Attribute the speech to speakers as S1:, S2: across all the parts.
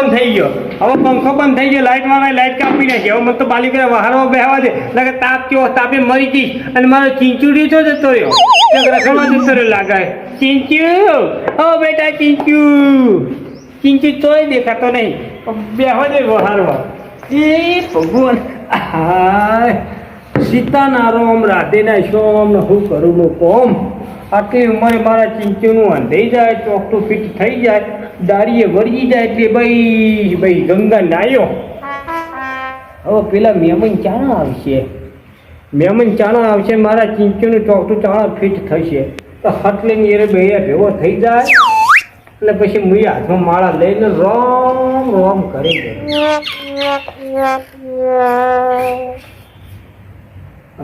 S1: બંધ થઈ ગયો. હવે પંખો બંધ થઈ ગયો. લાઇટ વાળા લાઇટ કાપી નાખી. હવે મને તો બાલી કરે વહારમાં બેહવા દે. લાગે તાપ કેવો? તાપે મરી ગઈ અને મારો ચીંચુડી તો જતો રહ્યો. રખડવા જતો રહ્યો લાગે ચીંચુ ઓ બેટા, ચીંચુ. ચીંચુ તોય દેખાતો નહીં. બેહવા દે વહારમાં એ ભગવાન. સીતાના રોમ રાધેના શોમ હું કરું? કોમ? આટલી ઉંમરે મારા ચીંચુનું અંધાઈ જાય ચોખ્ખું ફીટ થઈ જાય. દાડીએ વળી જાય એટલે ભાઈ ભાઈ ગંગા નાયો. હવે પેલા મેમન ચાણા આવશે. મેમન ચાણા આવશે મારા ચીંચુનું ચોકટું ચાણા ફિટ થશે. તો હટલે એરે બે ભેગો થઈ જાય. અને પછી મુઈ હાથમાં માળા લઈને રોમ રોમ કરી દે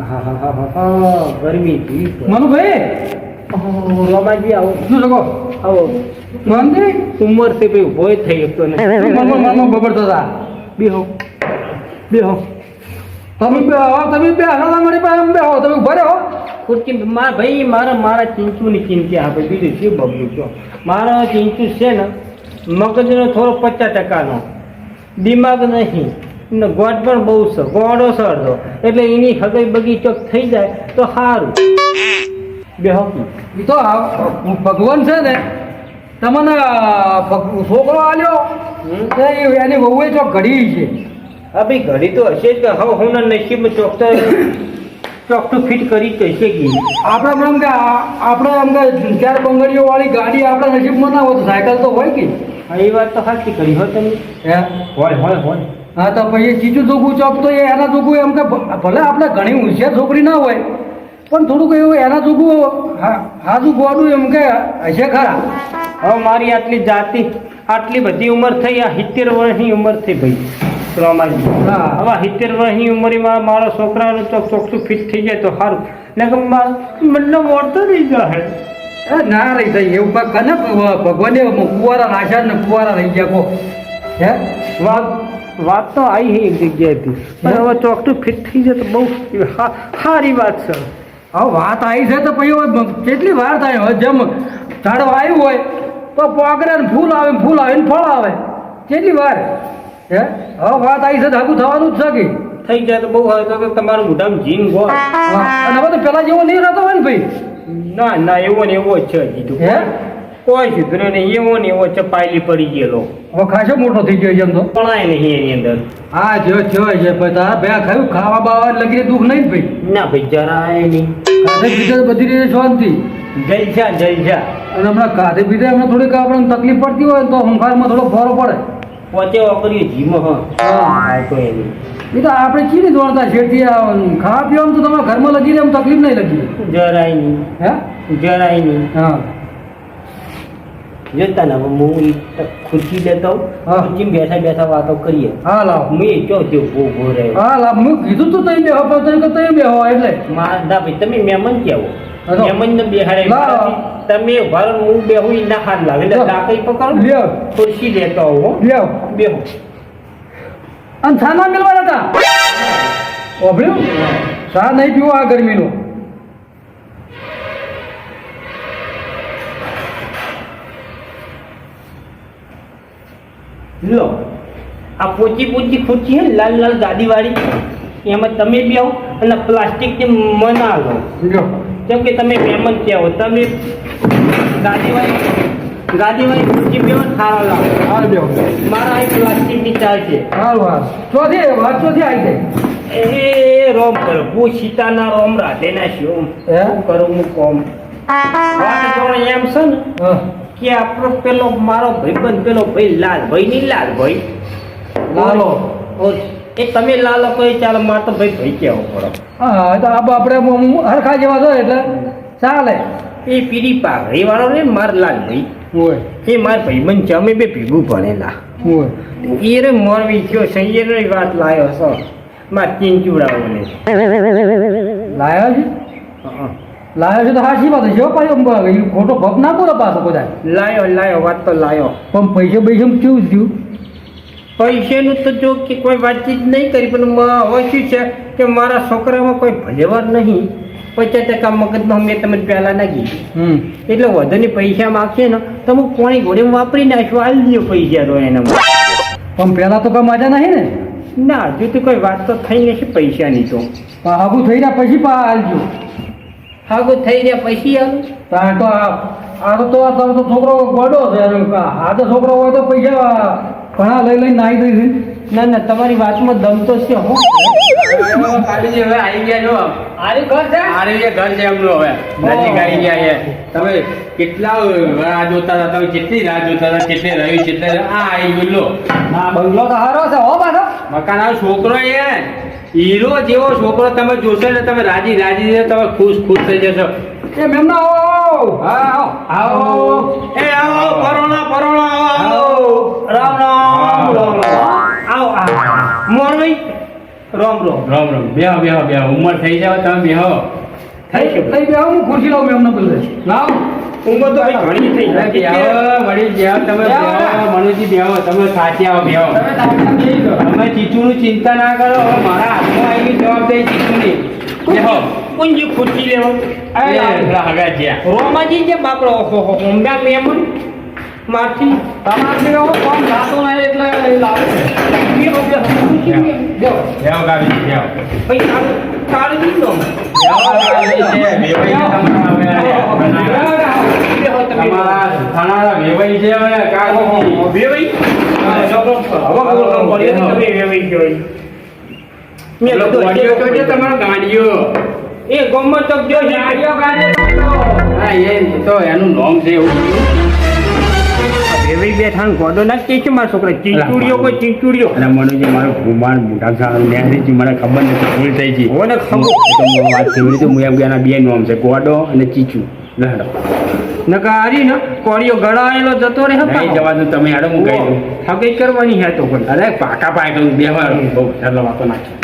S1: આહાહાહાહા, ગરમી થી
S2: મનુભાઈ
S1: રમાજી આવો.
S2: શું શકો
S1: આવો.
S2: મંદિર
S1: ઉંમરથી ભાઈ ભોય થઈ શકતો નથી
S2: મનમાં મનમાં બબડતો હતા
S1: બેહો. બેહો.
S2: તમે બે આવો તમે બે હલાવા મળી પાસે બે હો તમે ઊભા રહો.
S1: ખુરચી મા ભાઈ મારા મારા ચીંચુની ચિંતા આપે. બીજું શું બગડ્યું છો? મારા ચીંચુ છે ને મગજનો થોડો પચાસ ટકાનો. દિમાગ નહીં. ને ગોડ પણ બહુ છે. ગોડો સર અડધો એટલે એની હગઈ બગીચો થઈ જાય તો સારું. બેહો
S2: એ તો ભગવાન છે ને તમને છોકરો આલ્યો? તો એની વહુએ ચોક ઘડી છે.
S1: હા ભાઈ ઘડી તો હશે જ કે હવે હું નસીબ ચોકતો ચોકટું ફિટ કરી કહેશે કે
S2: આપણે પણ એમ કે આપણે એમ કે ચાર બંગડીઓ વાળી ગાડી આપણા નસીબમાં ના હોય તો સાયકલ તો હોય કે.
S1: હા એ વાત તો સાચી કરી હોય તમે.
S2: હે?
S1: હોય હોય હોય.
S2: હા તો પછી ચીજું ચોખ્ખું ચોક તો એના ચોખ્ખું એમ કે ભલે આપણે ઘણી હોશિયાર છોકરી ના હોય પણ થોડુંક એવું એના જોગું હાજુ ગોડું એમ કે હશે ખરા?
S1: હવે મારી આટલી જાતિ આટલી બધી ઉંમર થઈ આ સિત્તેર વર્ષની ઉંમર થઈ ભાઈ. રોમાજી. હવે સિત્તેર વર્ષની ઉંમરમાં મારા છોકરાનું ચોક ચોખ્ખું ફિટ થઈ જાય તો સારું. ને કે મને વળતો નહીં જાય
S2: ના રહી જાય એવું કાંઈક કને ભગવાને કુવારા નાશા ને કુવારા રહી ગયા કો હે?
S1: વાત વાત તો આવી એક જગ્યાએથી. પણ હવે ચોખ્ખું ફિટ થઈ જાય તો બહુ સારી વાત છે.
S2: હવે વાત આવી છે તો પછી કેટલી વાર થાય? હવે જેમ ઝાડ આવ્યું હોય તો પોગરે ને ફૂલ આવે ફૂલ આવે ને ફળ આવે. કેટલી વાર? હે? હવે વાત આવી છે તો હગું થવાનું જ છે કે?
S1: થઈ જાય તો બહુ હવે તો તમારું મોઢામાં જીન
S2: હોય. અને હવે તો પેલા જેવો નહીં રહેતો હોય ને ભાઈ?
S1: ના ના એવો ને એવો જ છે
S2: હે?
S1: કોઈ સુધરે નહીં એવો ને એવો છે પાયલી પડી ગયેલો.
S2: હવે ખાસો મોટો થઈ ગયો એમ તો.
S1: પણાય નહીં એની અંદર.
S2: હા જો જો છે. ભાઈ તારા બે ખાયું ખાવા બાવા લગીને દુઃખ નહીં ભાઈ?
S1: ના ભાઈ જરાય નહીં.
S2: ખાધે પીધે બધી રીતે શાંતિ.
S1: જલસા જલસા.
S2: અને હમણાં ખાધે પીધે હમણાં થોડીક આપણને તકલીફ પડતી હોય તો હંકારમાં થોડો ફોરો પડે.
S1: પોતે વાપરીએ જીમ હા. તો એની
S2: એ તો આપણે ચીની દોડતા શેઠી ખાવા પીવામાં તો તમારા ઘરમાં લગી રહે એમ તકલીફ નહીં લગી.
S1: જરાય નહીં.
S2: હે?
S1: જરાય નહીં.
S2: હા.
S1: જોતા ને હવે હું ખુરશી લેતો ખુરશી બેઠા બેઠા વાતો કરીએ.
S2: હા લાવ.
S1: હું એ ચો તે ઊભો ઊભો રહ્યો?
S2: હા લાવ. હું કીધું તું તઈ બેહો પણ તઈ તઈ બેહો એટલે.
S1: મારા ના ભાઈ તમે મહેમાન કેવો. મહેમાન ને બેહાડે તમે ઊભા હું બેહું ના હાથ લાગે એટલે. લાકડી પકડો
S2: લ્યો.
S1: ખુરશી લેતો આવું હો.
S2: લ્યો.
S1: બેહો.
S2: અને થાના મિલવાના હતા ઓભળ્યું? શા નહીં પીવો આ ગરમીનો.
S1: લો આ પોચી પોચી ખુરશી હે લાલ લાલ ગાદી વાળી એમાં તમે બી આવો અને પ્લાસ્ટિક ને મના લો. કેમ કે તમે મહેમાન કહેવો તમે ગાદી વાળી ગાદી વાળી ખુરશી ને સારા લાવો.
S2: હાલ બેહો.
S1: મારા અહીં પ્લાસ્ટિકની ચાલ છે.
S2: હાલ હાલ. ચોથી વાત ચોથી આવી જાય
S1: એ રોમ કરો. હું સીતાના રોમ રાધેના શિવમ
S2: હે?
S1: શું કરું હું કોમ? વાત એમ છે ને
S2: હા.
S1: કે આપણો પેલો મારો ભાઈબંધ પેલો ભાઈ લાલ ભાઈ ની લાલ. ભાઈ
S2: લાલો
S1: એ તમે લાલો કોઈ ચાલો મારે તો ભાઈ ભાઈ કેવો પડો.
S2: હા તો આપ આપણે હરખા જેવા છો એટલે ચાલે.
S1: એ પીડી પાઘડી વાળો ને માર લાલ ભાઈ
S2: હોય
S1: એ માર ભાઈબંધ છે અમે બે ભેગું ભણેલા.
S2: હોય
S1: એ રે મોરવી થયો સૈયર વાત લાયો છો. માર ચીંચુડાઓને
S2: લાયો છે લાયો છે તો સાચી વાત છે. ભાઈ ઈ ખોટો ભપ ના બોલો પાછો બધા
S1: લાયો લાયો વાત તો લાયો.
S2: પણ પૈસા પૈસા કેવું થયું?
S1: પૈસાનું તો જો કે કોઈ વાતચીત નહીં કરી પણ મ- હવે શું છે કે મારા છોકરામાં કોઈ ભલેવાર નહીં. પચાસ ટકા મગજમાં મેં તમે પહેલાં ના કીધું.
S2: હમ.
S1: એટલે વધારે પૈસા માગશે ને તો હું કોણી ઘોડે વાપરી નાખશું હાલ દો પૈસા તો એના
S2: પણ પહેલા તો કઈ મજા નહીં ને?
S1: ના હજુ તો કોઈ વાત તો થઈ નથી પૈસાની તો.
S2: હાગું થઈ રહ્યા પછી પા હાલજો.
S1: હાગું થઈ ગયા પછી આવું
S2: તારે તો આ તો આ તો છોકરો ગોડો છે આ તો છોકરો હોય તો પૈસા ઘણા લઈ લઈને નાઈ દઈ છે
S1: ના ના તમારી વાતમાં દમ તો છે હો
S3: કાળુજી હવે આવી ગયા જો
S1: આરી ઘર છે
S3: આરી જે ઘર છે એમનું હવે નજીક આવી ગયા છે તમે કેટલા રાહ જોતા હતા તમે કેટલી રાહ જોતા હતા કેટલે રહ્યું કેટલે? આ આવી ગયું લો
S2: આ બંગલો તો સારો છે હો પાછો
S3: મકાન આ છોકરો એ હીરો જેવો છોકરો તમે જોશો ને તમે રાજી રાજી તમે ખુશ ખુશ થઈ જશો.
S2: એ મેમ આવો
S3: આવો એ આવો પરોણા પરોણા આવો
S1: રામ રામ રામ રામ. આવો આવો. મોરભાઈ રામ રામ.
S3: રામ રામ. બેહો બેહો બેહો. ઉંમર થઈ જાવ તમે બેહો.
S1: થઈ
S2: થઈ ગયા હું ખુરશી લાવું મેમને બોલે લાવ.
S1: ઉંમર તો ભાઈ ઘણી થઈ ગઈ.
S3: વડીલ બેહો તમે મનુજી બેહો તમે સાચી આવો બેહો
S2: તમે
S3: ચીચુનું ચિંતા ના કરો મારા હાથમાં આવી જવાબદારી ચીચુની. બેહો.
S1: કુંજી ખુરશી લેવો.
S3: હગા જ્યાં
S1: રોમાજી જે બાપડો? ઓહો હો ઊંડા મેમન મારથી
S2: તમારે કોમ થતો નહીં એટલે લાવે?
S1: બે રૂપિયા ખુરશી લે.
S2: દેવો
S3: બેહો ગાવી બેહો
S1: ભાઈ તારું તારું જ લો
S3: બેહો છે વેવાઈ તમારા હવે તમારા વેવાઈ છે હવે કાળજી
S1: વેવાઈ? હવે બોલ કરીએ તમે વેવાઈ કહેવાય મેં
S3: પેલો
S1: કીધું
S3: ગાડીઓ તો છે ગાડીઓ.
S1: એ ગમત જો
S2: ગાડીઓ ગાડીઓ
S3: હા એ તો એનું નામ છે એવું.
S1: વેવાઈ બેઠા ગોડો ના કે મારા છોકરા. ચીચુડીઓ કોઈ ચીચુડીઓ.
S3: અને મનુજી મારો કુમાર મોટા સારા નેહરી છે મને ખબર નથી ભૂલ થઈ છે
S1: ઓને ખબર.
S3: તો હું વાત કેવી રીતે હું એમ કે બે નામ છે ગોડો અને ચીચુ. લહડો
S1: નકારી ને કોળીઓ ગળાયેલો જતો રહે
S3: નહીં જવાનું તમે હેડો હું કહી દઉં.
S1: કઈ કરવાની હે તો પણ
S3: અરે પાકા પાય કરું બે વાર બહુ ચાલો વાતો નાખી.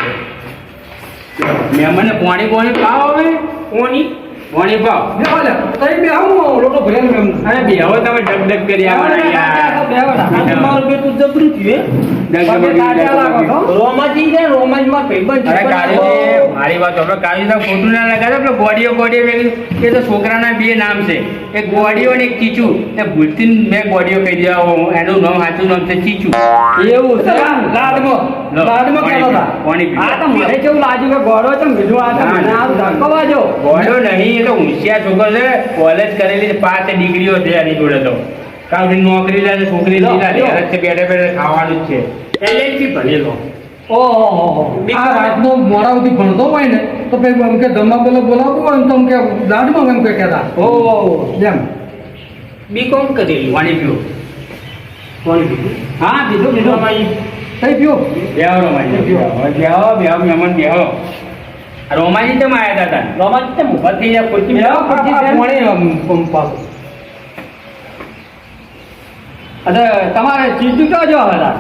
S3: મેં મને કોણી કોણી પાવ હવે.
S1: કોની
S3: પાણી પાવ
S2: બેહો લે તઈ બે આવું લોટો ભરેલો મેમને
S3: અરે બે હવે તમે ડગ ડગ કરી આવવાના યાર
S2: બેહો ને.
S1: આજે મારું બેટું જબરું થયું
S3: ડગ ડગ
S2: તાળિયા લાગો છો.
S3: કરી.
S1: રોમાજી છે
S3: અરે
S1: છે
S3: મારી વાત આપણે કાળી તો ખોટું ના લગાડે પેલો ગોડીઓ ગોડીઓ મેં એ તો છોકરાના બે નામ છે એક ગોડીઓ અને એક ચીચુ એ ભૂલથી મેં ગોડીઓ કહી દેવા હું. એનું નામ સાચું નામ છે ચીચુ
S2: એવું છે લાડમાં. આ તો મને કેવું લાગ્યું કે ગોડો છે ગોડો બીજું આ
S3: ના, ના.
S2: ધક્કો.
S3: ગોળ્યો નહીં એ તો હોશિયાર છોકરો છે કોલેજ કરેલી પાંચ ડિગ્રીઓ છે એની જોડે તો. કાંઈ નોકરી લે છોકરી બેઠે બેઠે ખાવાનું જ છે.
S1: LLB ભણેલો.
S2: ઓહો. આ રાતનો મોડા સુધી ભણતો હોય ને તો પછી એમ કે જમવા પેલો બોલાવતું હોય તો એમ કે લાડમાં એમ કે કહેતા.
S1: ઓ
S2: જેમ.
S1: બીકોમ કરેલું
S3: પાણી પીવો
S1: કોણ કીધું
S3: હા
S1: રોમાજી
S2: કઈ પીઓ?
S3: બેહો રોમાજી બેહો બેહો મહેમાન બેહો. રોમાજી કેમ આવ્યા હતા
S1: રોમાજી તે ઊભા થઈ ગયા ખુરશી ખુરશી
S2: પંપ પાછું. અચ્છા તમારે ચીચું ક્યાં જો હતા?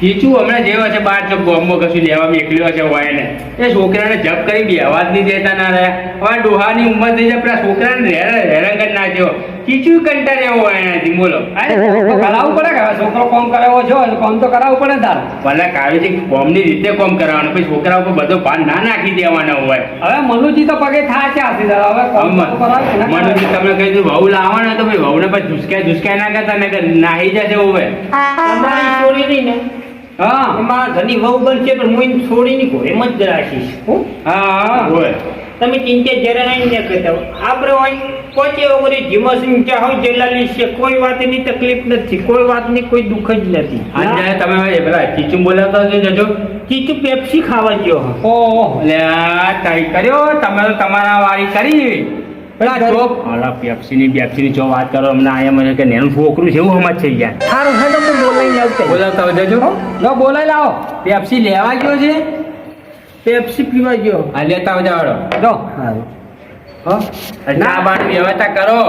S3: ચીચુ હમણાં જેવો છે બાર ચોક ગોમમાં કશું લેવા એકલ્યો છે હોય ને. એ છોકરાને જપ કરી બે અવાજ નહીં દેતા ના રહ્યા. હવે ડોહાની ઉંમર થઈ જાય પેલા છોકરાને હેરાન કરી નાખ્યો. ચીચુ કંટાર એવો એનાથી બોલો.
S2: કરાવવું પડે કે છોકરો કોમ કરાવો છો કોમ તો કરાવવું પડે તાર?
S3: ભલે કાવ્ય છે કોમની રીતે કોમ કરાવવાનું પછી છોકરા ઉપર બધો ભાર ના નાખી દેવાનો હોય.
S2: હવે મનુજી તો પગે થાચ્યા છે તાર. હવે?
S3: મનુજી તમે કહી દીધું વહુ લાવવાનો તો ભાઈ વહુને પછી ધુસકાય ધુસકાય ના કરતા ને નાહી જશે હવે
S1: તમારી છોડી રહી ને
S2: હા.
S1: મારા ઘણી વહુ બનશે પણ હું છોડીને ઘોડેમ જ રાખીશ. હા
S2: હા.
S3: હોય.
S1: તમે ચિંતા જરા નહીં ને કહેતા આપણે હોય પોતે વગરે જીમસિંહ ચાહો જલાલી છે કોઈ વાતની તકલીફ નથી કોઈ વાતની કોઈ દુઃખ જ નથી.
S3: આજે તમે પેલા ચીચુ બોલાવતા હશો જજો.
S1: ચીચું પેપ્સી ખાવા ગયો હા.
S3: લે કઈ કર્યો? તમે તો તમારા વારી કરી. પેલા ચોપ હાલા પેપ્સીની પેપ્સીની જો વાત કરો અમને આયા મને કે નેનું છોકરું છે એવું સમજ છે યાર
S1: સારું હે તો હું આવતા.
S3: બોલાવતા જજો.
S2: લો બોલાઈ લાવો.
S3: પેપ્સી લેવા ગયો છે.
S1: પેપ્સી પીવા ગયો.
S3: આ લેતા આવજો હાલો.
S1: જો.
S2: હા.
S3: ના. બાણ વ્યવસ્થા કરો.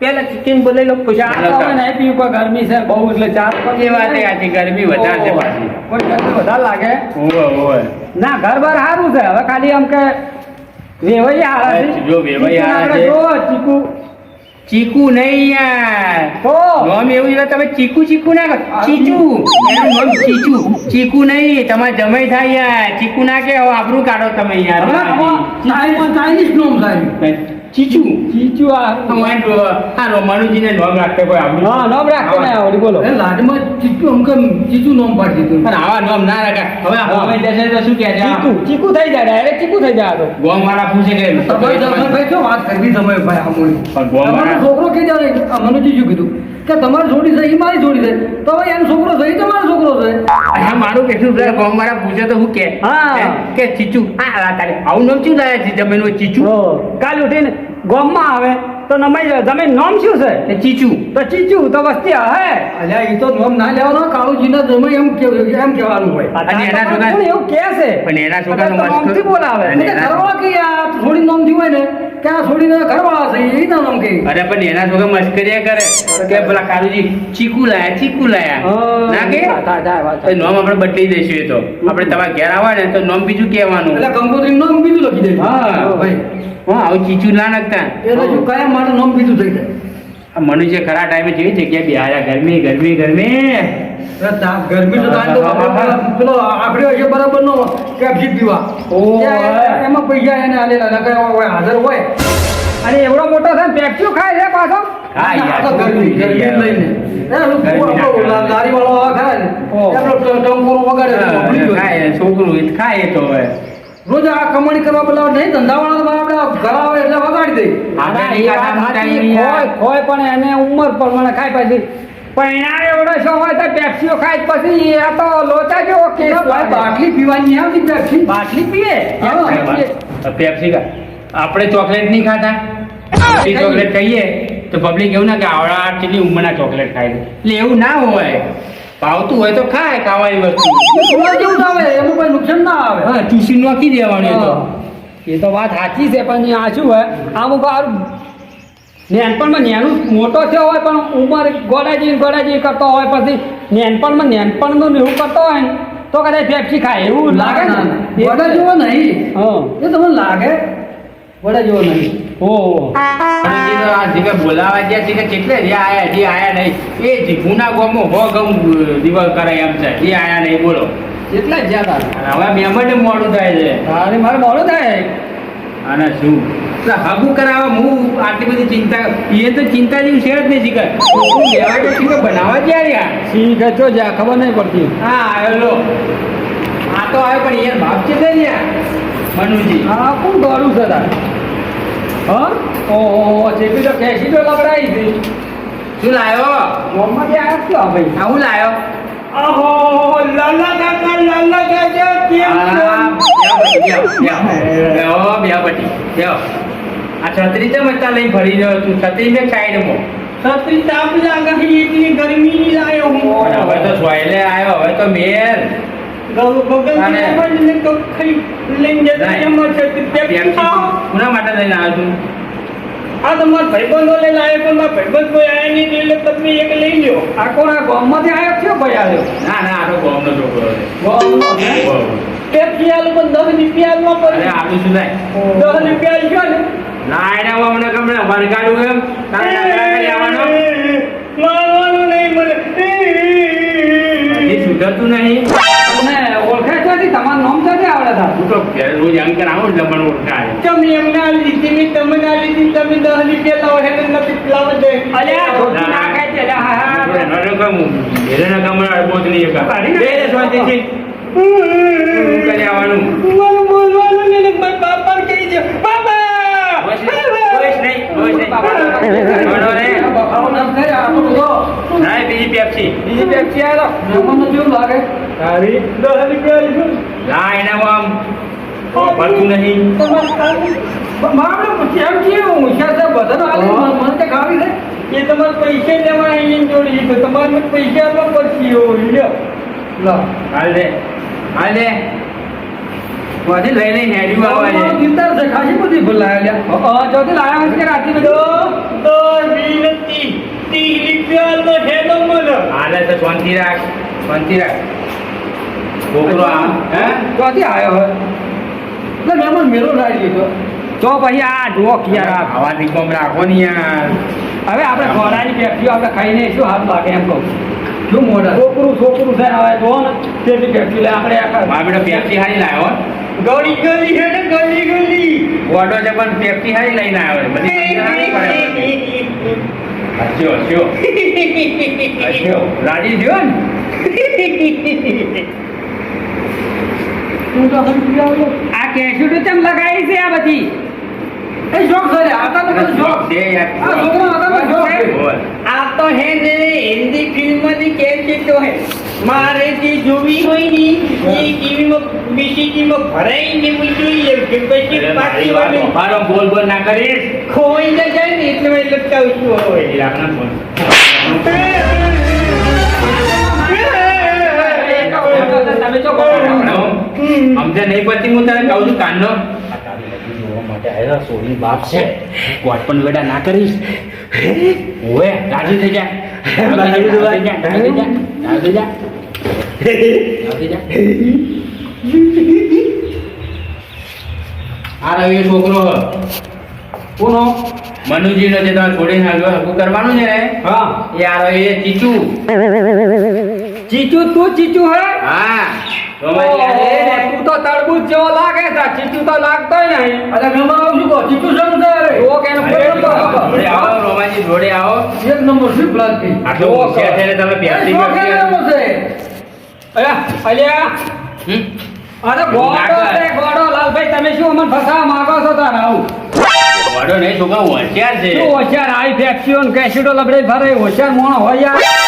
S1: પેલા ચિકન બોલાવી લો પછી
S2: નહીં પીવું કોઈ ગરમી છે બહુ એટલે ચાર તો
S3: એ વાત આથી ગરમી વધારે છે પાછી.
S2: કોઈ ગરમી વધારે લાગે.
S3: ઓવે ઓવે
S2: ના ઘર બાર સારું છે. હવે ખાલી આમ કે વેવાઈ હારા છે.
S3: જો વેવાઈ હારા છે.
S2: જો ચીકુ.
S3: ચીકુ નહીં યાર.
S2: તો
S3: નોમ એવું એટલે તમે ચીકુ ચીકુ ના ચીચુ. એનું નામ ચીચુ. ચીકુ નહીં તમારે જમાઈ થાય યાર. ચીકુ ના કે આબરૂ કાઢો તમે યાર.
S2: નોમ થાય
S3: ચીચુ.
S2: ચીચુ આ
S3: અમાર તો આ રોમાનુજીને નામ રાખતે કોઈ આવડ્યું
S1: હા નામ રાખતો ને આવડી બોલો.
S2: એ લાડમાં ચીચુ અમકે ચીચુ નામ પાડી દીધું?
S3: પણ આવા નામ ના રાખા. હવે આ હવે દેશે તો શું કહે છે?
S1: ચીકુ ચીકુ થઈ જાય ડાયરેક્ટ ચીકુ થઈ જાય તો.
S3: ગોમ વાળા પૂછે કે
S2: તમારે જમણભાઈ શું વાત કરવી તમે ભાઈ આમોની
S3: પણ ગોમ વાળા
S2: છોકરો કે જાણે આ મનુજી શું કીધું? કે તમારી જોડી છે એ મારી જોડી છે. તો હવે એનો છોકરો છે એ તમારો છોકરો છે.
S3: હા મારું કેટલું પેલા ગોમ વાળા પૂછે તો હું કે
S1: હા.
S3: કે ચીચુ હા તારે આવું નામ શું લાયા છે જમીન ચીચુ?
S1: કાલ ઉઠીને ગોમમાં આવે તો નમાઈ જાય. તમે નામ શું છે?
S3: એ ચીચુ.
S1: તો ચીચું તો વસ્તી હે?
S2: અલ્યા એ તો નામ ના લેવાનો કાળુજીના જમે એમ કે એમ કહેવાનું હોય.
S3: અને એના છોકરા-
S1: એવું કે છે.
S3: પણ એના છોકરા
S1: નામથી બોલાવે.
S2: ઘરવાળા કે આ થોડી નામ થયું હોય ને? કે આ છોડીને ઘરવાળા છે એ ના નામ કે
S3: અરે પણ એના છોકરા મસ્કરીયા કરે. કે પેલા કાળુજી ચીકુ લાયા ચીકુ લાયા. ના કે? નામ આપણે બદલી દઈશું એ તો. આપણે તમારા ઘેર આવે ને તો નામ બીજું કહેવાનું.
S2: એટલે કંકોત્રી નામ બીજું લખી દે
S3: હા.
S2: ભાઈ.
S3: હા આવું ચીચું ના નાખતા.
S2: શું કાયમ નામ બીજું થઈ જાય?
S3: આ મનુષ્ય ખરા ટાઈમે જેવી જગ્યાએ બિહાર્યા ગરમી ગરમી ગરમી.
S2: ગરમી તો થાય તો પેલો હોય છે બરાબર નો કેપ્સી પીવા એમાં પૈસા એને નકર હોય હાજર હોય.
S1: અને એવડો મોટો છે પેપ્સ્યુ ખાય છે પાછો?
S2: ગરમી ગરમી લઈને.
S3: છોકરું ખાય તો હવે.
S2: રોજ આ કમાણી કરવા બોલાવે નહીં ધંધાવાળા આપણે ગળાવે એટલે વગાડી દે
S1: ખોય પણ એને ઉંમર પ્રમાણે ખાય પછી. પૈણા એવડો શો હોય તો પેપ્સીઓ ખાય પછી એ તો લોચા જેવો
S2: ભાઈ બાટલી પીવાની આવતી પેપ્સી.
S1: બાટલી પીએ? પેપ્સી
S3: ખા આપણે ચોકલેટ નહીં ખાતા. ચોકલેટ ખાઈએ તો પબ્લિક એવું ના કે આવડા કેટલી ઉંમરના ચોકલેટ ખાય એટલે એવું ના હોય. ભાવતું હોય તો ખાય ખાવાની વસ્તુ.
S2: જેવું આવે એમાં કોઈ નુકસાન ના આવે.
S3: હા ચૂસી નાખી દેવાની એ તો.
S1: એ તો વાત સાચી છે પણ આ શું હોય? અમુક નેનપણમાં નેનું મોટો થયો હોય પણ ઉંમર ગોડાજી ગોડાજી કરતો હોય પછી નેનપણમાં નેનપણનું ને એવું કરતો હોય ને તો કદાચ પેપ્સી ખાય એવું લાગે
S2: ને એ જેવો નહીં.
S1: હા.
S2: એ તમને લાગે વડા જેવો નહીં
S3: ઓ આ જીગે બોલાવા ગયા છે કે કેટલે જે આયા જે આયા નહીં. એ જીભુના ગોમો હો ગમ દિવસ કરે એમ છે. એ આયા નહીં બોલો.
S1: એટલા જ જ્યાં
S3: હવે મહેમાનને મોડું થાય છે.
S1: અરે મારે મોડું થાય.
S3: અને શું? હગું કરાવવા હું આટલી બધી ચિંતા એ તો ચિંતા જેવું છે જ નહીં જીગર. હું લેવા તો છું બનાવવા ક્યારે યાર
S1: સિંહ જો જ્યાં ખબર નહીં પડતી.
S3: હા આવ્યો લો. આ તો આવ્યો પણ યાર ભાવ છે ને યાર મનુજી.
S1: હા કોણ દોરું છે હા? ઓહો જેપી તો કેસી તો લગડાઈ હતી
S3: શું લાયો?
S1: મોહમ્મદ યાર શું ભાઈ.
S3: હું લાયો?
S1: ઓહો લાલા કાકા લાલા કાકા કેમ છો?
S3: આ છત્રી તો મચ્ચા લઈને ફરી રહ્યો છું. છત્રી મેં સાઈડમાં.
S1: છત્રી તાપ લાગે છે એટલી ગરમી ની લાયો હું.
S3: હવે તો સોયલે આવ્યો હવે તો મેર.
S1: ને કખઈ લઈને જતા
S3: એમ
S1: એમાં છત્રી પેપ્સી ખાઓ.
S3: કોના માટે લઈને આવ્યો છું?
S1: આ તમારા ભાઈબંધો લઈને આવ્યો પણ મારા ભાઈબંધ કોઈ આયા નહીં એટલે તમે એક લઈ લ્યો. આ કોણ ગામમાંથી આવ્યો કયો ભાઈ આવ્યો
S3: ના ના આનો ગોમનો છોકરો છે.
S1: ગામનો છે?
S3: બહુ.
S1: પેપ્સી આલું પણ દસ રૂપિયા આલવા
S3: અરે
S1: પડે
S3: આટલું શું થાય?
S1: દસ રૂપિયા આલજો ને?
S3: ના એને હવે અમને ગમે વરગાડું એમ. તારે આવવાનો
S1: મારવાનું નહીં મને.
S3: હજી સુધરતું નહીં?
S1: આવડે
S3: હું તો રોજ અંકર આવું એટલે મને ઓળખાય
S1: તમે એમને આ લીધી મેં તમને આ લીધી તમે દસ રૂપિયા લાવો એટલે નથી લાવો દે અલ્યા ના ખાય છે હા હા
S3: એનો રકમ ઘેરે રકમ અડબો જ નહીં એકા. બે રે શાંતિથી. શું કરી આવવાનું
S1: બોલવાનું ને મારા કહી દો બાબા
S3: બસ નહીં, બસ નહીં, બસ નહીં. બોલો રે.
S2: બફારો ના બધો મને તે ખાવી છે
S1: તમારે પૈસા લેવા જોડી તમારે પૈસા આપવા પડશે એવો લ્યો
S3: લઈ લઈને હેડી આવવા છે.
S2: ગીતર છે ખાસી બધી ભૂલ લ્યા.
S1: હા ચોથી લાયા હશે કે રાતી બધો? તો વિનંતી ત્રીસ રૂપિયા તો હેડો મન
S3: હાલે તો શાંતિ રાખ શાંતિ રાખ. છોકરો આ. હે?
S1: ચોથી આવ્યો હોય
S2: એટલે મહેમાન મેરો લાવી દીધો
S1: તો. પછી આ જુઓ યાર આ
S3: આવાથી કોમ રાખો ને યાર
S1: હવે આપણે ખોરાની પેપ્સીઓ આપણે ખાઈને શું હાથ લાગે એમ કહું.
S2: શું મોઢા?
S1: છોકરું છોકરું થાય હવે જો ને. તેટલી પેપ્સી લે આપણે આખા
S3: પેપ્સી હારી લાવ્યો હો.
S1: ગળી ગળી હે ને ગળી ગળી.
S3: વાડો છે પણ પેપ્સી હારી લઈને આવ્યો. બધી હસ્યો હસ્યો. હસ્યો. રાજી થયો ને?
S4: આ કેસુડું ચમ લગાવી છે આ બધી?
S2: એ શોખ છે રે, તો બધો
S3: છે યાર.
S2: આ છે.
S1: તો હે ને હિન્દી ફિલ્મની કેસેટો હે મારે જે જોવી હોય ને એ ટીવીમાં બીસીટીમાં ભરાઈને હું જોઈ પછી પાછી
S3: મારી બોલ બોલ ના કરીશ
S1: ખોઈ ન જાય ને એટલે મેં લટકાવું છું હવે
S3: એ ફોન. સમજે નહીં પછી હું તારે કહું છું કાનનો જોવા માટે આવ્યા સોની બાપ છે. કોટ પણ વેડા ના કરીશ. ઓએ રાજી થઈ જા. રાજી થઈ જા રાજી થઈ જા રાજી જા. રાજી જા. આ રવિ છોકરો.
S2: કોનો
S3: મનુજી નો જે તમે છોડીને આગળ કરવાનું છે
S2: હા.
S3: એ આ રવિ એ ચીચુ.
S4: ચીચુ તું ચીચુ હે?
S3: હા.
S4: તું તો તરબૂચ જેવો લાગે છે. ચીચુ તો લાગતો નહીં.
S2: અરે ઘરમાં આવું છું કહો, ચીકુ છે
S4: ઓ કે તો
S3: જોડે આવો રોમાજી જોડે આવો.
S2: એક નંબર શું
S3: આટલો હોશિયાર તમે પ્યાસી.
S2: છે.
S4: અલ્યા અરે ગોડો છે ગોડો. લાલભાઈ તમે શું અમને ફસાવા માંગો છો તારા આવું?
S3: વડો નહીં છોકરો હોશિયાર છે.
S4: હોશિયાર? આવી ફેક્સીઓ કેસીડો લબડે ફરે હોશિયાર મોણો હોય યાર.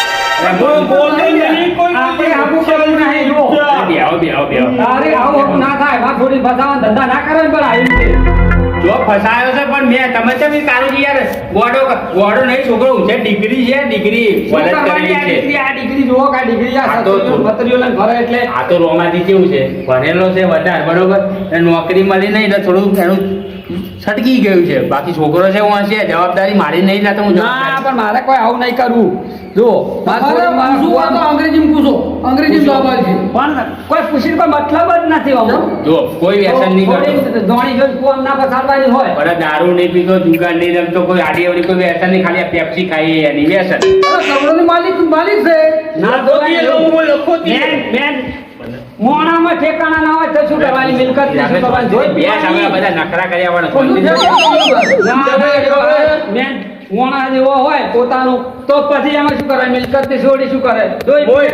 S4: જો.
S3: ફસાયો છે પણ મેં તમે તમે યાર ગોડો ગોડો નહીં છોકરો ઊંચે ડિગ્રી છે ડિગ્રી છે.
S4: આ ડિગ્રી જુઓ કે ડિગ્રી આ લઈને એટલે
S3: આ તો રોમાથી કેવું છે? ભણેલો છે વધારે બરોબર? નોકરી મળી નહીં એટલે થોડું એનું છટકી ગયું છે. બાકી છોકરો છે હું હશે જવાબદારી મારી નહીં લેતો હું
S4: ના પણ મારે કોઈ આવું નહીં કરવું. જો મારે
S2: અરે
S4: થોડી મારા
S2: પૂછવું હોય તો
S4: કુવામાં-
S2: અંગ્રેજીમાં પૂછો. અંગ્રેજીમાં જવાબ આપજે.
S4: પણ કોઈ પૂછીને કોઈ મતલબ જ નથી આમાં.
S3: જો. કોઈ વ્યસન નહીં કરતો.
S4: ધોણી જોઈ કુવામાં ના પસારવાની હોય.
S3: પણ દારૂ નહીં પીતો જુગાર નહીં રમતો કોઈ આડી અવડી કોઈ વ્યસન નહીં ખાલી પેપ્સી ખાઈ એની વ્યસન.
S2: કરોડોની માલિક માલિક છે.
S4: ના મેન મેન. મોણામાં ઠેકાણા ના હોય તો શું કરવાની? મિલકત શું કરવાની? જોઈ
S3: બે બધા નખરા કર્યા વાળા
S4: મેન. મોણા જેવો હોય પોતાનું તો પછી એમાં શું કરે? મિલકત છોડી શું કરે? જોઈ.
S1: મોય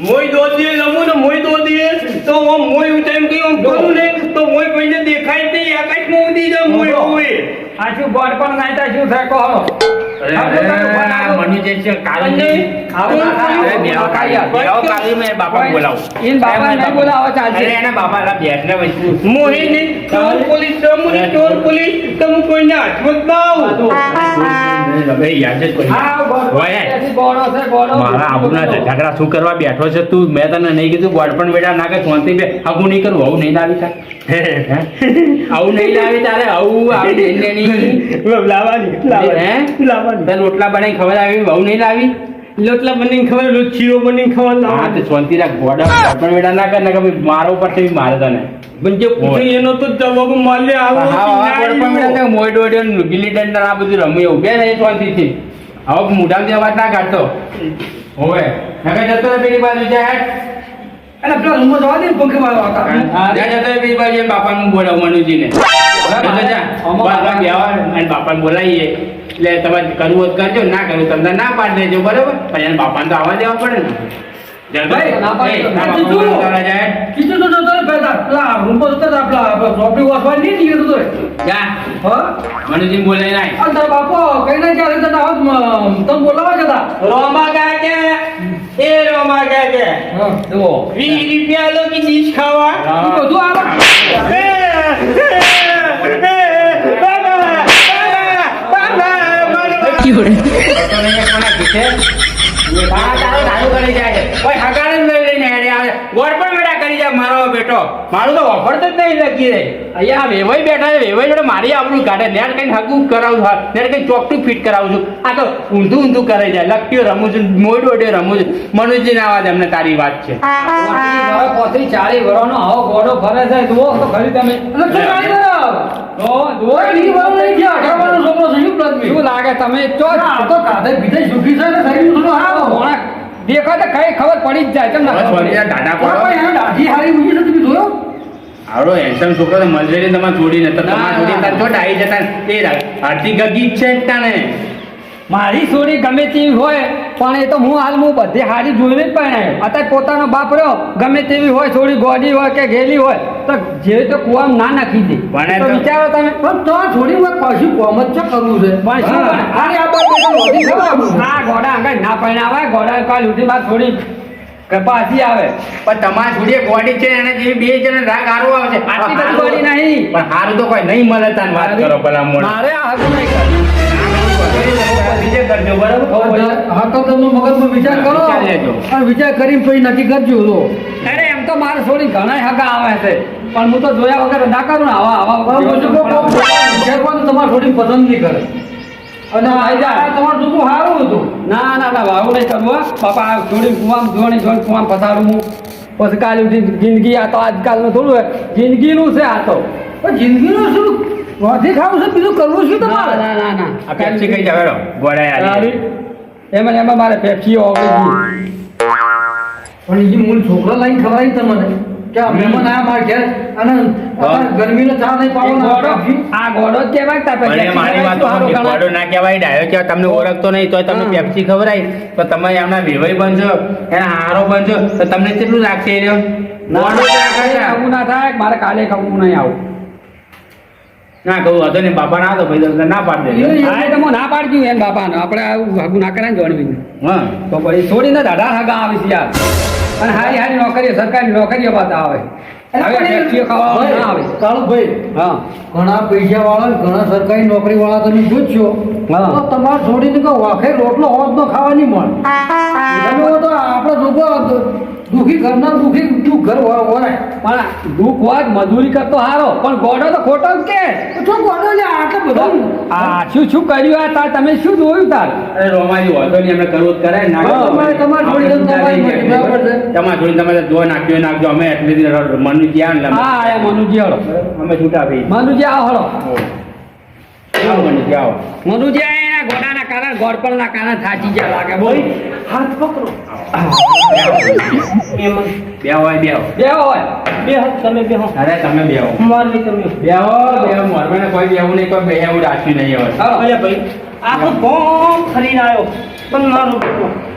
S1: મોય દોદીએ રમું ને મોય દોદીએ તો હું મોય હું કે આમ કરું ને તો મોય કોઈને દેખાય જ નહીં આકાશમાં ઉડી જાય મોય હોય
S4: આ શું બોર્ડ પણ નાઈતા શું થાય કહો? થાય, થાય.
S3: મારા આબુના ઝઘડા શું કરવા બેઠો છે તું? મેં તને નહીં કીધું ગોડ પણ બેટા ના કે શાંતિ બે. આગું નહીં કરું આવું નહીં આવી હે? આવું નહીં લાવી તારે આવું આવી
S1: લાવવાની
S3: હે?
S1: લાવવાની.
S3: તને રોટલા બનાવી ખબર આવી બહુ નહીં લાવી?
S1: લોટલા બનીને ખબર રોજ ચીરો બનીને ખબર
S3: હા તો શાંતિ રાખ ગોડા પણ વેડા ના કર ને કે મારો પરથી મારે તને.
S1: પણ જે પૂછે એનો તો જવાબ માલે આવો
S3: હા પણ બેટા મોય ડોડ્યો ને ગિલ્લી દંડા આ બધું રમ્યું બે ને શાંતિથી. હવે મોઢામાંથી અવાજ ના કાઢતો. હોવે. નકર જતો પેલી બાજુ જાય
S2: એટલે પેલા રૂમમાં જવા દે ને પંખી મારવા હતા.
S3: ત્યાં જતો બાજુ એમ બાપાનું બોલાવું મનુજીને બસ બેહવા અને બાપાને બોલાવીએ એટલે તમારે કરવું હોય તો કરજો ના કરવું તમને ના પાડી દેજો બરોબર પણ એને બાપાને તો આવવા દેવા પડે ને
S2: ભાઈ, ના પાડી
S3: બાપા.
S2: કીધું તો પેલા. નહીં નીકળતો રે.
S3: જા
S2: હા?
S3: મનુજીને બોલાવી નાખ.
S2: અને તારા બાપો કઈ ના ચાલે તો તમે બોલાવા જતા
S1: રોમા કાકા એ રોમા કાકા
S2: હા. જુઓ.
S1: વીસ રૂપિયા લો કે ડીશ ખાવા?
S2: બધું આવે.
S3: ગોળ પણ બેટા કરી જાય મારો બેટો. મારું તો વફરતો જ નહીં લખી રે અહીંયા વેવાઈ બેઠા છે વેવાઈ જોડે મારી આપણું કાઢે. નેર કઈ હગું કરાવું છું નેર કઈ ચોકટું ફિટ કરાવું છું. આ તો ઊંધું ઊંધું કરે જાય લક્યો રમું છું મોડ ઓડે રમું છું. મનુજી ના આવાજ એમને તારી વાત છે.
S4: પોત્રી ચાળી વરસનો આવો ગોડો ફરે છે. જુઓ તો ખરી તમે.
S2: છોકરો શું
S4: લાગે તમે
S2: તો કાઢે બીજે સુખી છે ને હારું.
S4: મોણા દેખો તો કઈ ખબર પડી જ જાય. કેમ ના
S3: બસ
S4: ખબર
S3: વળી
S4: પડે?
S3: દાદા
S2: પણ દાઢી હારી જોયો?
S3: આવડો હેન્ડસમ છોકરો તો નહીં તમારે છોડીને તો તમારે છોડી
S4: ના.
S3: તાર આવી જતા. આરતી ગગી જ છે તાને
S4: મારી છોડી ગમે તેવી હોય પણ એ તો હું હાલ હું બધી હારી જોઈને જ પરણાયો. અત્યારે પોતાનો બાપ રહ્યો ગમે તેવી હોય થોડી ગોડી હોય કે ઘેલી હોય તો જે તો કુવામ ના નાખી દે.
S3: પણ એ
S4: તો
S3: તો-
S4: વિચારો તમે.
S2: પણ તો થોડી વાર પાછું કોમ જ છે કરવું છે?
S4: પણ શું
S2: અરે આ બાપ.
S4: આ ગોડા આગળ ના પહેણાવાય ગોડા કાલ ઉઠી બાદ થોડી પાછી આવે.
S3: પણ તમારી જોડે ગોડી છે એને બે જણ રાગ હારો
S4: આટલી બધી ગોડી નહીં.
S3: પણ હારું તો કોઈ નહીં મળે તાન વાત કરો પેલા
S4: મારે આ નહીં
S2: વિચાર કરો. અને વિચાર કરીને પછી નક્કી કરજો તો
S4: અરે એમ તો મારે થોડી ઘણા હગા આવે છે. પણ હું તો જોયા વગર ના કરું ને આવા આવા
S2: તમારે થોડી પસંદ નહીં કરે. અને. તમારું છોકરું સારું હતું.
S4: ના ના ના આવું નહીં કરવું. બાપા થોડી કુવામ જોણી જોણી કુવામ ફસાડું હું. પછી કાલે જિંદગી આ તો આજકાલનું થોડું જિંદગીનું છે આ તો.
S2: જિંદગીનું શું? વાંથી ખાવું છે બીજું કરવું શું તમારે?
S4: ના ના ના.
S3: આ પેપ્સી કઈ જાવે રો ગોળાય આલી.
S4: એમાં એમાં મારે પેપ્સી ઓગળી
S2: પણ એ મૂળ છોકરા લાઈન ખવડાવી તમને. કે આ મહેમાન આયા મારા ઘેર અને ગરમીનો ચા નહીં પાવો આ
S4: આ ગોળો કહેવાય કે
S3: પણ મારી વાત તો
S4: સારું
S3: સમજી. ગોળો ના કહેવાય ડાયો કહેવાય તમને ઓળખતો નહીં તો
S4: તમને.
S3: પેપ્સી ખવડાય. તો તમે એમના વેવાઈ બનશો એના હારો બનશો તો તમને કેટલું લાગશે?
S4: ના. આવું ના થાય મારે કાલે ખાવું નહીં આવું.
S3: ના કહું હતો ને બાપા ના હતો ભાઈ ના પાડી
S4: દે ના પાડજો એમ બાપાનો આપણે આવું ના કરે જોડવી
S3: હા
S4: તો પછી છોડીને દાઢા હગા આવે છે યાર અને હારી હારી નોકરીઓ સરકારી નોકરીઓ પાછા આવે
S2: ઘણા પૈસા વાળા ઘણા સરકારી નોકરી વાળા તમે. તો તમારે છોડીને વાખે રોટલો હોત તો ખાવા નહીં મળે આપણે દુખી ઘરના દુખી દુઃખ ઘર હોય
S4: પણ દુઃખ હોય મજૂરી કરતો હારો. પણ ગોડો તો ખોટો જ કે.
S2: તો શું ગોડો લે? આટલું બધું
S4: આ શું શું કર્યું આ તાર? તમે શું જોયું તાર?
S3: અરે રોમાજી વાંધો નહીં અમે કરવું જ કરાય ના
S2: તમારે- તમારે જોડી તમારી મરજી,
S3: તમારે જોડી તમે જો નાખ્યો નાખજો અમે એટલે મનનું જ્ઞાન
S4: હા આયા મનુજી હળો.
S3: અમે છૂટા ભાઈ.
S4: મનુજી આવો હળો.
S3: મનુજી,
S4: એના ગોડાના કારણે ગોડપણના કારણે થાચી ગયા લાગે બોલ.
S2: હાથ પકડો.
S3: બે હોય બે
S4: બે હોય.
S1: બે હાથ તમે બે
S3: અરે તમે બે હો.
S1: તમે.
S3: બે બે હો. કોઈ બેવું નહીં કોઈ બે એવું રાખ્યું નહીં હવે.
S1: અરે ભાઈ આખું ગામ ફરીને આવ્યો પણ મારું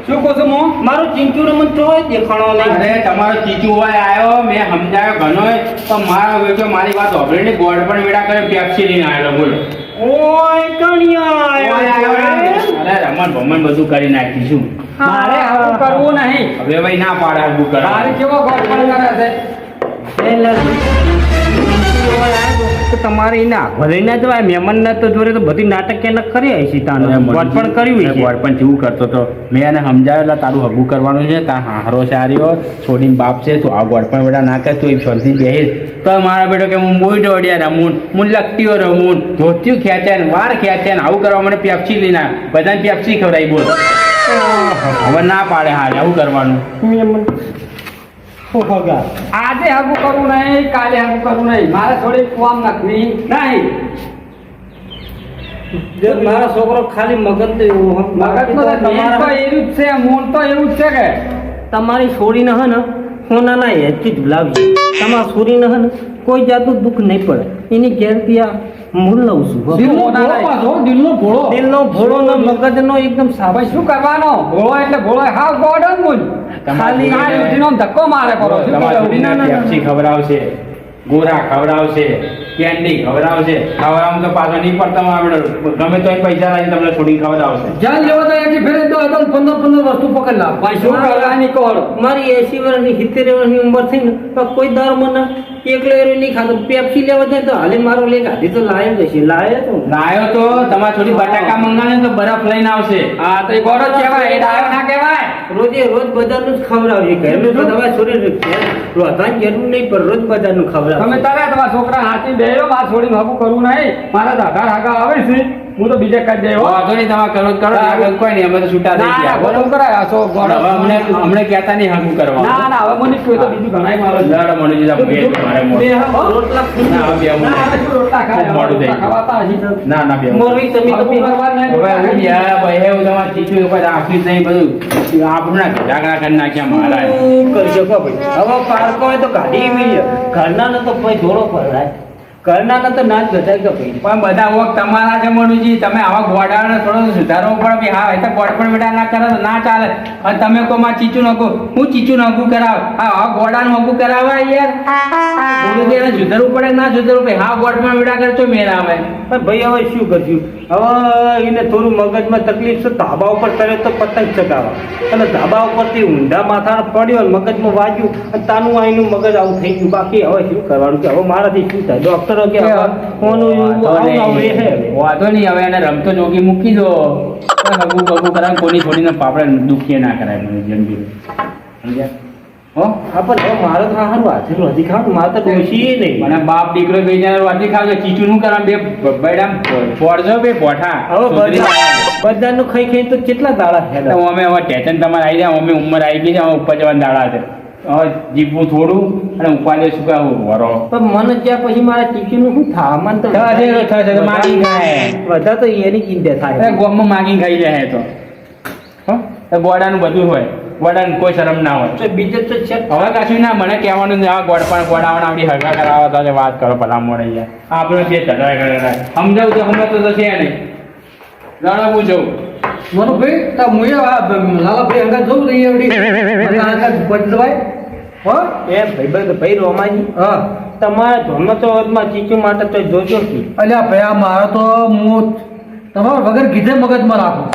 S4: શું કહો છો
S1: મારું ચીંચુ મને તોય દેખાણો નહીં.
S3: અરે તમારો ચીચુ હોય આવ્યો મેં સમજાયો ઘણો પણ મારો બેટો મારી વાત સાંભળીને ગોળ પણ વેડા કર્યો પેપ્સી લઈને આવેલો બોલો.
S1: ઓય કણિયા.
S3: અરે રમણ ભમણ બધું કરી નાખીશું.
S4: મારે આવું કરવું નહીં.
S3: હવે ભાઈ ના પાડે આવું કરવા
S4: કેવો ગોળ કરે છે?
S1: તો તમારે એને ભલે ના જવાય. મહેમાન ના તો જોડે તો બધી નાટક કે કરી આવી સીતાનો પણ કર્યું છે.
S3: પણ જેવું કરતો તો. મેં એને સમજાવેલા તારું હગું કરવાનું છે. તાર હારો સાર્યો છોડીને બાપ છે. તું આ ગોળ પણ ના કર. તું એ શાંતિ બેહીશ તો મારા બેટો કે હું મોઈ દોડ્યા રમૂન હું લગતીઓ રમૂન ધોતિયું ખેંચે ને વાર ખેંચે ને આવું કરવા મને પેપ્સી લઈને ના બધાને પેપ્સી ખવડાવી બોલ. હવે ના પાડે હાલ આવું કરવાનું.
S4: આજે હગું કરવું નહીં કાલે હગું કરવું નહીં. મારે થોડી કુવામ નાખવી. નહીં.
S1: મારો છોકરો ખાલી મગજ તો એવું
S4: મગજ તો
S1: તમારા-
S4: એવું જ છે મૂળ તો એવું જ છે કે.
S1: તમારી છોડીને હે ને સોનાના હેચથી જ લાવજો. તમારા છોડીને હે ને કોઈ જાતનું દુઃખ નહીં પડે. એની ગેરંટી આ મૂળ લઉં છું.
S2: દિલનો ભોળો દિલનો ભોળો.
S1: ને મગજનો એકદમ સાફ
S4: શું કરવાનો? ભોળો એટલે ભોળો. હા ગોડન મૂળ
S3: ખાલી-
S4: ધક્કો મારે કરું?
S3: પેપ્સી ખવડાવશે. ગોરા ખવડાવશે. કેન્ડી ખવડાવશે. ખવડાવવામાં તો પાછો નહીં પડતો આપણે. ગમે તો પૈસા લાવી તમને છોડીને ખવડાવશે.
S2: જ્યાં લેવો તો એની ફેરે તો અદલ પંદર પંદર વસ્તુ પકડ લા.
S4: ભાઈ કરવાની કહો.
S1: મારી એસી વર્ષની સિત્તેર વર્ષની ઉંમર થઈ ને તો કોઈ દર મને એકલો એરો નહીં ખાતો. પેપ્સી લેવા જાય તો હાલે મારો લે ગાડી તો લાયો જ લાયો તો.
S3: લાયો તો. તમારા છોડી બટાકા મંગાવે તો બરફ લઈને આવશે.
S4: આ તો એ ગોડો કહેવાય એ ડાયો ના કહેવાય.
S1: રોજે રોજ બજારનું જ ખવડાવશે ઘરનું તો તમારે છોડી રોજ જરૂર નહીં પણ રોજ બજારનું
S4: તમે
S1: તારા
S4: તારે તમારા છોકરા હાથી બે જઈ છોડી છોડીને કરવું નહીં. મારા દાદા હાગા આવે છે. હું તો બીજે કઈ જઈ
S3: વાંધો નહીં તમે કરો કરો આગળ કોઈ નહીં અમે તો છૂટા થઈ ગયા.
S4: બોલો. કરાય આસો સો
S3: અમને અમને કહેતા નહીં હગું કરવા
S4: ના ના હવે મને કોઈ તો બીજું ઘણાય મારો. છે.
S3: મને જીજા બે મારે
S4: રોટલા
S3: ના, બે
S4: રોટલા ખાય?
S3: મોડું થઈ
S4: ખાવાતા હજી
S3: ના ના બે
S1: મોરવી તમે તો
S4: પીવા. નહીં.
S3: હવે હું યાર ભાઈ હું તમાર ચીચું ઉપર આખી જ નહીં બધું આપણા ઝઘડા કરી નાખ્યા મારા
S1: કરજો કરી ભાઈ હવે પાર્કો હોય તો ગાડી મિલ્યો ઘરના તો ભાઈ જોડો પડાય ઘરના ને તો ના જ બધા કે ભાઈ?
S3: પણ બધા વખત તમારા છે મનુજી તમે આવા ગોડાને થોડો સુધારો પણ કે હા એ તો ગોડ પણ બેટા ના કરે તો ના ચાલે. અને તમે કો માં ચીચું નાખો હું ચીચું નખું કરાવ. હા હા ગોડાને નખું કરાવાય યાર. થોડું એને સુધારવું પડે ના સુધારવું ભાઈ હા ગોડ પણ બેટા કરે તો મેળ આવે
S1: પણ ભાઈ હવે શું કરશું? હવે એને થોડું મગજમાં તકલીફ છે ધાબા ઉપર તરે તો પતંગ ચગાવા અને ધાબા ઉપરથી ઊંડા માથા પડ્યો મગજમાં વાગ્યું અને તાનું આઈનું મગજ આવું થઈ ગયું. બાકી હવે શું કરવાનું? કે હવે મારાથી શું થાય? ડોક્ટરો કે હવે કોનું
S3: વાંધો નહીં.
S1: હવે.
S3: વાંધો નહીં હવે એને રમતો જોગી મૂકી દો. હગું બગું કરાવે કોની છોડીને પાપડે દુખીએ ના કરાય મને સમજ્યા? મને બાપ દીકરો બે જણા વાતી ખાવજો ચીચું નું કરા બે બૈડા ફોડજો બે પોઠા
S1: બધા બધાનું ખાઈ ખાઈ તો કેટલા દાડા
S3: અમે હવે તમારે આવી જાય અમે ઉંમર આવી ગઈ છે ઉપર જવાના દાડા છે. જીભું થોડું અને ઉપાડે શું કહું વરો.
S1: પણ મન જ્યાં પછી મારા ટીચીનું શું થા? મન તો
S3: થશે, થશે, માગી ખાય.
S1: બધા તો એની ચિંતા થાય.
S3: ગોમમાં માગી ખાઈ જાય તો. હા? ગોડાનું બધું હોય. ગોડાનું કોઈ શરમ ના હોય.
S1: બીજે તો છે.
S3: હવે કશું ના મને કહેવાનું આ ગોડ પણ ગોડાવાના આપણી હગા કરાવવા તો વાત કરો ભલા મોડે યાર. આપણે જે ચડાય કરે સમજાવું તો સમજતો તો છે નહીં. જણાવું જવું
S2: મનુભાઈ તા મુએ આ લાલાભાઈ અંગા જોઉં લઈ આવડી અંગા બદલવાય હો?
S1: એ ભાઈ ભાઈ ભાઈ રોમાજી.
S2: હા.
S1: તમારા ધોરણમાં તો વચમાં ચીચું માટે તો જોજો કે
S2: અલ્યા ભયા મારો તો હું તમારા વગર કીધે મગજમાં રાખું.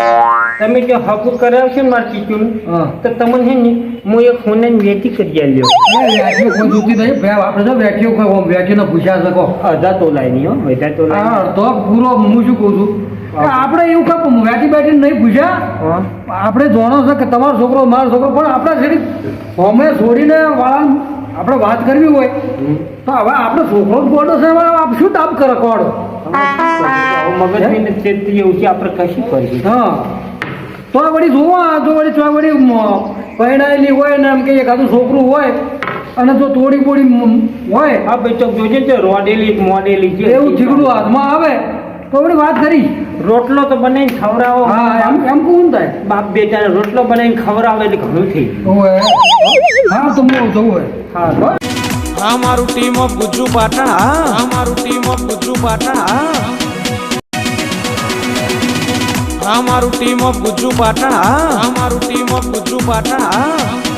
S1: તમે જો હકુ કરાવશો ને મારા ચીચું
S2: હા.
S1: તો તમને છે ને હું એક ફોન વેચી કરી આલ્યો.
S2: વ્યાખ્યો કોઈ જોતી નહીં. ભાઈ આપણે તો વ્યાખ્યો કોઈ ઓમ વ્યાખ્યાનો પૂછ્યા શકો.
S1: અડધા તોલાય નહીં હો અડધા તોલાય
S2: હા તો પૂરો હું શું કહું છું? આપણે એવું કઈ વ્યાજી બેઠી નહીં પૂછ્યા આપણે જોણો છે કે તમારો છોકરો મારો છોકરો પણ આપણે જેની હોમે છોડીને વાળા આપણે વાત કરવી હોય તો હવે આપણો છોકરો જ ગોડો છે આપ શું તાપ કરે કોડ
S1: મગજની ને ચેતરી એવું છે આપણે કશું કરીએ
S2: હા. તો આ વળી જોવા તો વળી તો વળી પહેણાયેલી હોય ને એમ કે એકાદું છોકરું હોય અને જો તોડી બોડી હોય.
S1: હા ભાઈ તો જોજે રોડેલી મોડેલી છે.
S2: એવું થીગડું હાથમાં આવે તો વાત કરી.
S1: રોટલો તો બનાવીને ખવડાવો.
S2: એમ એમ કોણ થાય
S1: બાપ બેટાને રોટલો બનાવીને ખવડાવે એટલે ઘણું થઈ
S2: હા તો હું જવું હોય
S1: હા હા
S5: આ મારું ટીમ ઓફ ગુજુ પાટણ. હા. મારું ટીમ ઓફ ગુજુ પાટણ. આ આ મારું ટીમ ઓફ ગુજુ પાટણ. હા. મારું ટીમ ઓફ ગુજુ પાટણ.